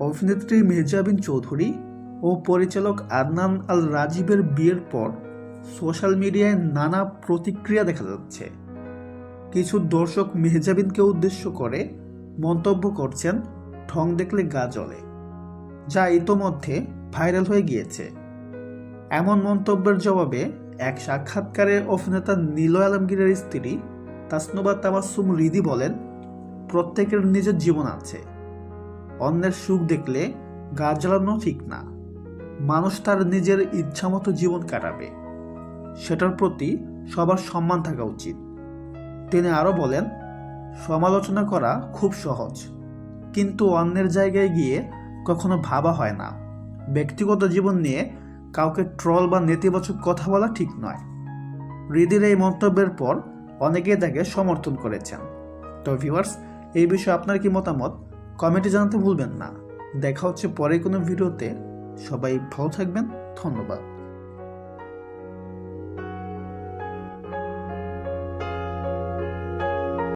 অভিনেত্রী মেহজাবিন চৌধুরী ও পরিচালক আদনান আল রাজীবের বিয়ের পর সোশ্যাল মিডিয়ায় নানা প্রতিক্রিয়া দেখা যাচ্ছে। কিছু দর্শক মেহজাবিনকে উদ্দেশ্য করে মন্তব্য করছেন, ঠং দেখলে গা জ্বলে যা ইতোমধ্যে ভাইরাল হয়ে গিয়েছে। এমন মন্তব্যের জবাবে এক সাক্ষাৎকারে অভিনেতা নীলয় আলমগীরের স্ত্রী তাসনুবা তাবাসুম রিদি বলেন, প্রত্যেকের নিজের জীবন আছে। অন্যের সুখ দেখলে গা জ্বালানো ঠিক না। মানুষ তার নিজের ইচ্ছামতো জীবন কাটাবে। সেটার প্রতি সবার সম্মান থাকা উচিত। তিনি আরও বলেন, সমালোচনা করা খুব সহজ। কিন্তু অন্যের জায়গায় গিয়ে কখনো ভাবা হয় না। ব্যক্তিগত জীবন নিয়ে কাউকে ট্রল বা নেতিবাচক কথা বলা ঠিক নয়। হৃদির এই মন্তব্যের পর অনেকেই তাকে সমর্থন করেছেন। তো ভিউয়ার্স, এই বিষয়ে আপনার কি মতামত? কমেন্টে জানাতে ভুলবেন না। দেখা হচ্ছে পরে কোনো ভিডিওতে। সবাই ভালো থাকবেন। ধন্যবাদ।